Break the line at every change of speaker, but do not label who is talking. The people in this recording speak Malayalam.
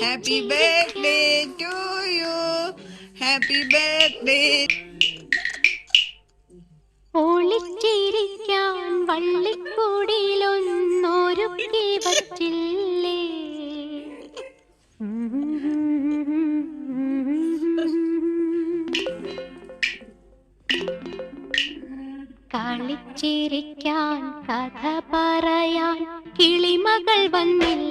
Happy birthday to you happy birthday
ഒളിച്ചിരിക്കാൻ വള്ളിക്കൂടിയിലൊന്നൊരുക്കി വച്ചില്ലേ? കളിച്ചിരിക്കാൻ കഥ പറയാൻ കിളിമകൾ വന്നില്ല.